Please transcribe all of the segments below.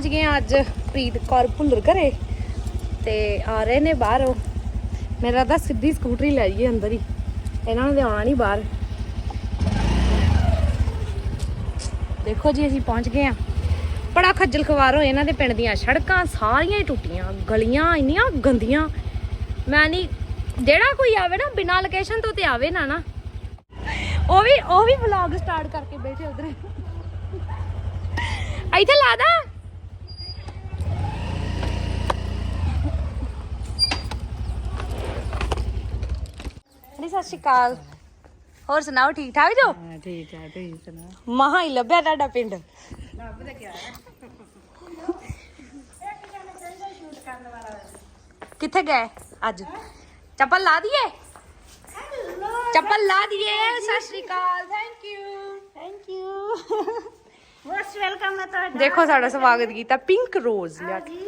ਪਹੁੰਚ ਗਏ ਹਾਂ ਅੱਜ ਪ੍ਰੀਤ ਕੌਰ ਭੁੱਲਰ ਘਰੇ ਤੇ ਆ ਰਹੇ ਨੇ ਬਾਹਰ। ਮੇਰਾ ਤਾਂ ਸਿੱਧੀ ਸਕੂਟਰੀ ਲੈ ਜਾਈਏ ਅੰਦਰ ਹੀ। ਇਹਨਾਂ ਨੂੰ ਆਉਣਾ ਨਹੀਂ ਬਾਹਰ। ਦੇਖੋ ਜੀ, ਅਸੀਂ ਪਹੁੰਚ ਗਏ ਆ ਬੜਾ ਖੱਜਲ ਖਵਾਰ ਹੋਏ ਇਹਨਾਂ ਦੇ ਪਿੰਡ ਦੀਆਂ ਸੜਕਾਂ, ਸਾਰੀਆਂ ਹੀ ਟੁੱਟੀਆਂ, ਗਲੀਆਂ ਇੰਨੀਆਂ ਗੰਦੀਆਂ। ਮੈਂ ਨਹੀਂ ਜਿਹੜਾ ਕੋਈ ਆਵੇ ਨਾ, ਬਿਨਾਂ ਲੋਕੇਸ਼ਨ ਤੋਂ ਤੇ ਆਵੇ ਨਾ ਨਾ। ਉਹ ਵੀ ਉਹ ਵੀ ਵਲੌਗ ਸਟਾਰਟ ਕਰਕੇ ਬੈਠੇ ਉਧਰ। ਇੱਥੇ ਲਾ ਦਾਂ। ਸਤਿ ਸ਼੍ਰੀ ਅਕਾਲ। ਹੋਰ ਸੁਣਾਓ ਠੀਕ ਠਾਕ ਜੋ? ਹਾਂ ਠੀਕ ਆ ਤੁਸੀਂ ਸੁਣਾ ਮਹਾ ਹੀ ਲੱਭਿਆ ਤੁਹਾਡਾ ਪਿੰਡ। ਕਿੱਥੇ ਗਏ ਅੱਜ? ਚੱਪਲ ਲਾ ਦਈਏ? ਚੱਪਲ ਲਾ ਦਈਏ। Sat Sri Akal. Thank you thank you most welcome ਹੈ ਤੁਹਾਡਾ। ਦੇਖੋ ਸਾਡਾ ਸਵਾਗਤ ਕੀਤਾ ਪਿੰਕ ਰੋਜ਼ ਲਿਆ ਕੇ।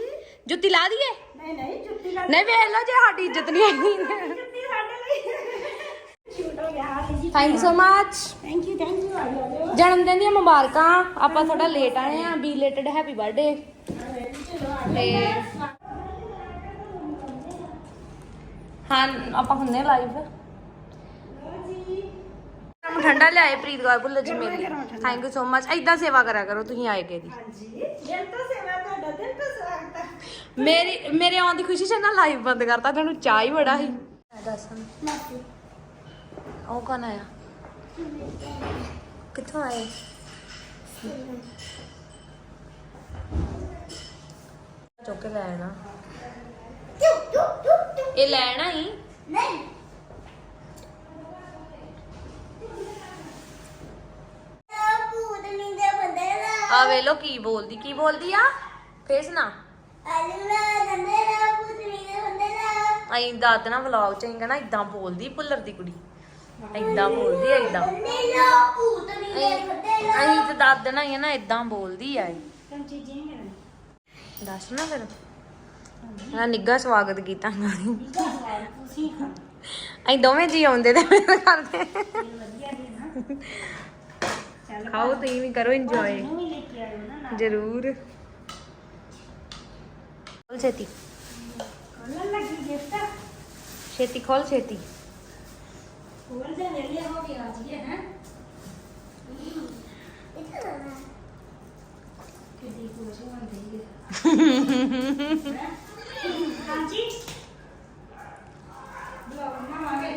ਜੁੱਤੀ ਲਾ ਦਈਏ? ਨਹੀਂ ਨਹੀਂ ਜੁੱਤੀ ਲਾ ਨਹੀਂ ਵੇਖ ਲਓ ਜੇ ਸਾਡੀ ਇੱਜ਼ਤ ਨਹੀਂ ਆਈ ਜੁੱਤੀ ਸਾਡੇ ਲਈ ਸ਼ੂਟ ਹੋ ਗਿਆ ਹਾਂ ਜੀ thank you so much thank you thank you ਜਨਮ ਦਿਨ ਦੀਆਂ ਮੁਬਾਰਕਾਂ। ਆਪਾਂ ਥੋੜਾ ਲੇਟ ਆਏ ਆ ਬੀ ਲੇਟਡ ਹੈਪੀ ਬਰਥਡੇ ਤੇ ਹਾਂ ਆਪਾਂ ਹੁੰਨੇ ਲਾਈਵ ਠੰਡਾ ਲਿਆਏ ਪ੍ਰੀਤ ਗੌਰ ਭੁੱਲਰ ਜੀ ਮੇਰੇ। ਥੈਂਕ ਯੂ ਸੋ ਮਚ ਐਦਾਂ ਸੇਵਾ ਕਰਿਆ ਕਰੋ ਤੁਸੀਂ ਆਏ ਕੇ ਦੀ। ਹਾਂਜੀ। ਦਿਲ ਤੋਂ ਸੇਵਾ ਤੁਹਾਡਾ ਦਿਲ ਤੋਂ ਸਵਾਗਤ ਮੇਰੀ ਮੇਰੇ ਆਉਣ ਦੀ ਖੁਸ਼ੀ 'ਚ ਨਾ ਲਾਈਵ ਬੰਦ ਕਰਤਾ ਤੁਹਾਨੂੰ ਚਾਹ ਹੀ ਬੜਾ ਸੀ। ਦੱਸ। ਉਹ ਕੌਣ ਆਇਆ ਕਿੱਥੋਂ ਆਏ ਚੁੱਕ ਕੇ ਲੈ ਆਣਾ ਇਹ ਲੈਣਾ ਹੀ ਨਹੀਂ ਆ ਵੇ ਲੋ ਕੀ ਬੋਲਦੀ ਕੀ ਬੋਲਦੀ ਆ ਬੰਦੇ ਦਾ ਅਈ ਦਾਦ ਨਾ ਵਲੌਗ ਚ ਕਹਿੰਗਾ ਨਾ ਇਦਾਂ ਬੋਲਦੀ ਭੁੱਲਰ ਦੀ ਕੁੜੀ ਇਦਾਂ ਬੋਲਦੀ ਆ ਇਦਾਂ ਨੀਲਾ ਭੂਤ ਨਿੰਦੇ ਬੰਦੇ ਦਾ ਅਈ ਤੇ ਹੀ ਆ ਨਾ ਇਦਾਂ ਬੋਲਦੀ ਆ ਇਹ। ਹੈ ਦੱਸ ਨਾ ਫਿਰ। ਨਿੱਘਾ ਸਵਾਗਤ ਕੀਤਾ ਅਸੀਂ ਦੋਵੇਂ ਜੀ ਆਉਂਦੇ ਤੇ ਮੇਰੇ ਕਰਦੇ। ਖਾਓ ਤੁਸੀਂ ਵੀ ਕਰੋ ਇੰਜੋਏ ਜ਼ਰੂਰ। ਖੋਲ ਛੇਤੀ। ਕੋਲ ਲੱਗੀ ਗਿਫਟ। ਛੇਤੀ ਖੋਲ ਛੇਤੀ। ਹੋਰ ਦੇ ਵੇਲੇ ਹੋ ਗਿਆ ਜੀ ਹੈ। ਕਿੱਡੀ ਖੁਸ਼ ਹੁੰਦੀ ਹੈ। ਹਾਂਜੀ ਬੁਲਾਓ ਨਾ ਆਗੇ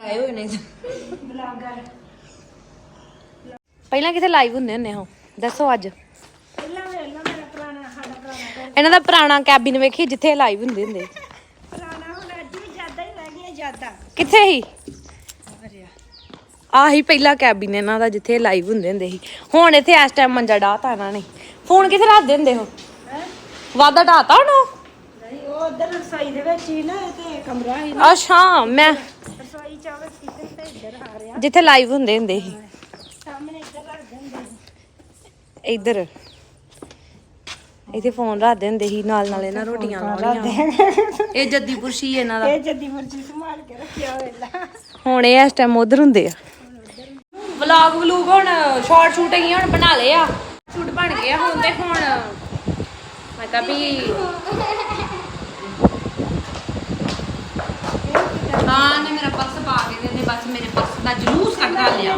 ਆਏ ਹੋਏ ਨੇ ਬਲੌਗਰ ਪਹਿਲਾਂ ਕਿਥੇ ਲਾਈਵ ਹੁੰਦੇ ਹੁੰਦੇ ਹੋ ਦੱਸੋ ਅੱਜ। ਪਹਿਲਾਂ ਵੇਲਾ ਮੇਰਾ ਪੁਰਾਣਾ ਸਾਡਾ ਪੁਰਾਣਾ ਘਰ। ਇਹਨਾਂ ਦਾ ਪੁਰਾਣਾ ਕੈਬਿਨ ਵੇਖੀ ਜਿੱਥੇ ਲਾਈਵ ਹੁੰਦੇ ਹੁੰਦੇ। ਪੁਰਾਣਾ ਹੁਣ ਅੱਜ ਵੀ ਜ਼ਿਆਦਾ ਹੀ ਰਹਿ ਗਿਆ ਜ਼ਿਆਦਾ। ਕਿੱਥੇ ਸੀ? ਅਰਿਆ ਆਹੀ ਪਹਿਲਾ ਕੈਬਿਨ ਇਹਨਾਂ ਦਾ ਜਿੱਥੇ ਲਾਈਵ ਹੁੰਦੇ ਹੁੰਦੇ ਸੀ। ਹੁਣ ਇੱਥੇ ਇਸ ਟਾਈਮ ਮੰਜਾ ਡਾਤਾ ਇਹਨਾਂ ਨੇ। ਫੋਨ ਕਿੱਥੇ ਰੱਖ ਦਿੰਦੇ ਹੋ ਹੈ? ਵਾਦਾ ਡਾਤਾ ਉਹਨੂੰ ਨਹੀਂ ਉਹ ਉਧਰ ਰਸੋਈ ਦੇ ਵਿੱਚ ਹੀ ਨਾ ਤੇ ਕਮਰਾ ਹੀ ਅੱਛਾ ਮੈਂ ਰਸੋਈ ਚ ਆਵੇ ਕਿਤੇ ਤੇ ਇੱਧਰ ਆ ਰਿਹਾ। ਜਿੱਥੇ ਲਾਈਵ ਹੁੰਦੇ ਹੁੰਦੇ ਸੀ। ਇੱਧਰ। ਇੱਥੇ ਫੋਨ ਰੱਖ ਦਿੰਦੇ ਸੀ ਨਾਲ ਨਾਲ ਇਹਨਾਂ ਰੋਟੀਆਂ ਲਾਉਣੀਆਂ। ਇਹ ਜੱਦੀਪੁਰ ਸੀ ਇਹਨਾਂ ਦਾ। ਇਹ ਜੱਦੀ ਮਰਜ਼ੀ ਸੰਭਾਲ ਕੇ ਰੱਖਿਆ ਹੋਵੇਲਾ ਹੁਣ ਇਹ ਇਸ ਟਾਈਮ ਉਧਰ ਹੁੰਦੇ ਆ। ਵਲੌਗ ਵਲੂਗ ਹੁਣ ਸ਼ਾਰਟ ਸ਼ੂਟ ਹੀ ਹੁਣ ਬਣਾ ਲਏ ਆ। ਸ਼ੂਟ ਬਣ ਗਏ ਆ ਹੁਣ ਤੇ ਹੁਣ ਮੈਂ ਕਿਹਾ ਵੀ ਹਾਂ ਨੇ ਮੇਰਾ ਪਰਸ ਪਾ ਕੇ ਦਿੰਦੇ ਬਸ ਮੇਰੇ ਪਰਸ ਦਾ ਜਲੂਸ ਕੱਢਾ ਲਿਆ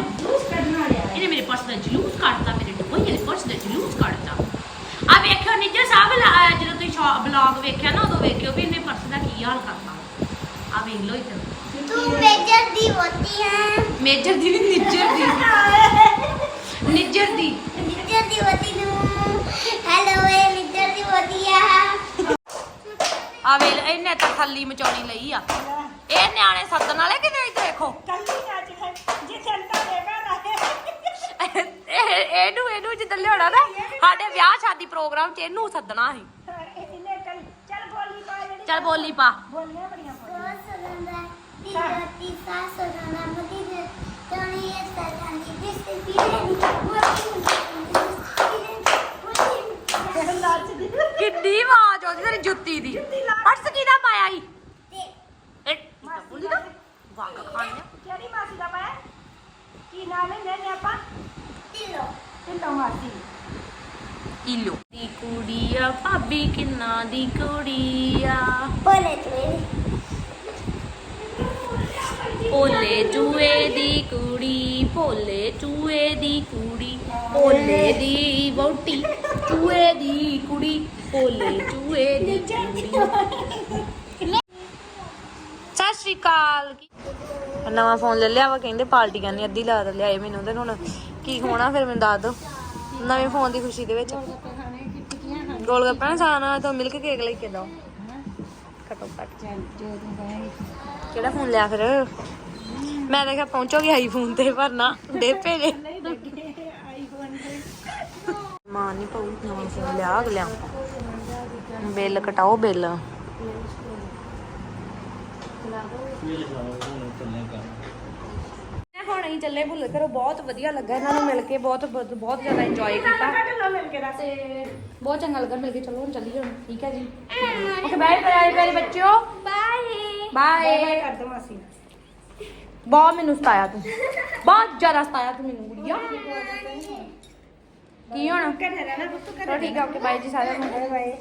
ਇਹਨੇ ਮੇਰੇ ਪਰਸ ਦਾ ਜਲੂਸ ਕੱਢਤਾ ਮੇਰੇ ਡੱਬੇ ਵਾਲੇ ਪਰਸ ਦਾ ਜਲੂਸ ਕੱਢਤਾ ਆ ਵੇਖਿਓ ਨਿੱਜਰ ਸਾਹਿਬ ਸ਼ਾਪ ਬਲੌਗ ਵੇਖਿਆ ਨਾ ਉਦੋਂ ਵੇਖਿਓ ਵੀ ਇਹਨੇ ਪਰਸ ਦਾ ਕੀ ਹਾਲ ਕਰਤਾ। ਆ ਵੇਖ ਲਓ ਇੱਧਰ। ਤੂੰ ਮੇਜਰ ਦੀ ਹੋਤੀ ਹੈ ਮੇਜਰ ਦੀ ਵੀ ਨਿੱਜਰ ਦੀ। ਨਿੱਜਰ ਦੀ। ਨਿੱਜਰ ਦੀ ਹੋਤੀ ਨੂੰ। ਹੈਲੋ ਏ ਨਿੱਜਰ ਦੀ ਹੋਤੀ ਆ। ਆ ਵੇਖ ਇਹਨੇ ਤਾਂ ਖੱਲੀ ਮਚਾਉਣੀ ਲਈ ਆ। ਇਹ ਨਿਆਣੇ ਸੱਦਣ ਵਾਲੇ ਕਿਤੇ ਇੱਧਰ ਦੇਖੋ ਕੱਲੀ ਅੱਜ ਹੈ ਇਹ ਇਹਨੂੰ ਇਹਨੂੰ ਲਿਆਉਣਾ ਨਾ ਸਾਡੇ ਵਿਆਹ ਸ਼ਾਦੀ ਪ੍ਰੋਗਰਾਮ 'ਚ ਇਹਨੂੰ ਸੱਦਣਾ ਸੀ। ਚੱਲ ਬੋਲੀ ਪਾ। ਕਿੱਡੀ ਆਵਾਜ਼ ਆਉਂਦੀ ਤੇਰੀ ਜੁੱਤੀ ਦੀ। ਪਰਸ ਕਿਹਦਾ ਪਾਇਆ ਸੀ? ਇਹ ਬੋਲੀ ਦਾ ਵਾਕ ਖਾਣਿਆ ਕਿਹੜੀ ਮਾਸੀ ਦਾ ਪਾਇਆ? ਕੀ ਨਾਮ ਹੈ ਲੈਨੇ ਆਪਾਂ? ਢਿੱਲੋਂ। ਮਾਸੀ। ਇਲੋ ਦੀ ਆ ਭਾਬੀ ਕਿੰਨਾ ਦੀ ਕੁੜੀਆ? ਭੋਲੇ ਚੂਹੇ ਭੋਲੇ ਚੂਹੇ ਦੀ ਕੁੜੀ ਭੋਲੇ ਚੂਹੇ ਦੀ ਕੁੜੀ ਭੋਲੇ ਦੀ ਵੋਟੀ ਚੂਹੇ ਦੀ ਕੁੜੀ ਭੋਲੇ ਚੂਹੇ ਦੀ ਕੁੜੀ। ਸਤਿ ਸ਼੍ਰੀ ਅਕਾਲ। ਨਵਾਂ ਫੋਨ ਲੈ ਲਿਆ ਵਾ ਕਹਿੰਦੇ ਪਾਰਟੀ ਨਹੀਂ ਅੱਧੀ ਲਾ ਲਿਆਏ ਮੈਨੂੰ ਤੇ ਹੁਣ ਕੀ ਹੋਣਾ ਫਿਰ ਮੈਨੂੰ ਦੱਸ ਦੋ। ਨਵੇਂ ਫੋਨ ਦੀ ਖੁਸ਼ੀ ਦੇ ਵਿੱਚ। ਗੋਲ ਗੱਪਾ ਨਾ ਖਾਣਾ ਤਾਂ ਮਿਲਕ ਕੇਕ ਲੈ ਕੇ ਦੋ ਘਟੋ ਘੱਟ। ਕਿਹੜਾ ਫੋਨ ਲਿਆ ਫਿਰ? ਮੈਂ ਦੇਖਿਆ ਪਹੁੰਚੋਗੀ ਆਈਫੋਨ ਤੇ ਪਰ ਨਾ ਦੇ ਭੇਜੇ ਮਾਂ ਨਹੀਂ ਪਊ ਨਵਾਂ ਫੋਨ ਲਿਆ ਅਗਲਿਆਂ ਬਿੱਲ ਕਟਾਓ ਬਿੱਲ। ਹੁਣ ਅਸੀਂ ਚੱਲੇ ਭੁੱਲ ਕਰੋ ਬਹੁਤ ਵਧੀਆ ਲੱਗਾ ਇਹਨਾਂ ਨੂੰ ਮਿਲ ਕੇ ਬਹੁਤ ਬਹੁਤ ਬਹੁਤ ਜ਼ਿਆਦਾ ਇੰਜੋਏ ਕੀਤਾ। ਤੇ ਬਹੁਤ ਚੰਗਾ ਲੱਗਾ ਮਿਲ ਕੇ ਚਲੋ ਹੁਣ ਚੱਲੀਏ ਹੁਣ ਠੀਕ ਹੈ ਜੀ। ਓਕੇ ਬਾਏ ਬਾਏ ਮੇਰੇ ਬੱਚਿਓ। Bye bye. ਕਰ ਦੋ ਮਾਸੀ ਬਹੁਤ ਮੈਨੂੰ ਸਤਾਇਆ ਤੂੰ। ਬਹੁਤ ਜ਼ਿਆਦਾ ਸਤਾਇਆ ਤੂੰ ਮੈਨੂੰ ਗੁੜੀਆ। ਕੀ ਹੋਣਾ? ਘਰੇ ਰਹਿਣਾ ਪੁੱਤ ਘਰੇ ਚਲੋ ਠੀਕ ਹੈ ਓਕੇ ਬਾਏ ਜੀ ਸਾਰਿਆਂ ਨੂੰ। ਬਾਏ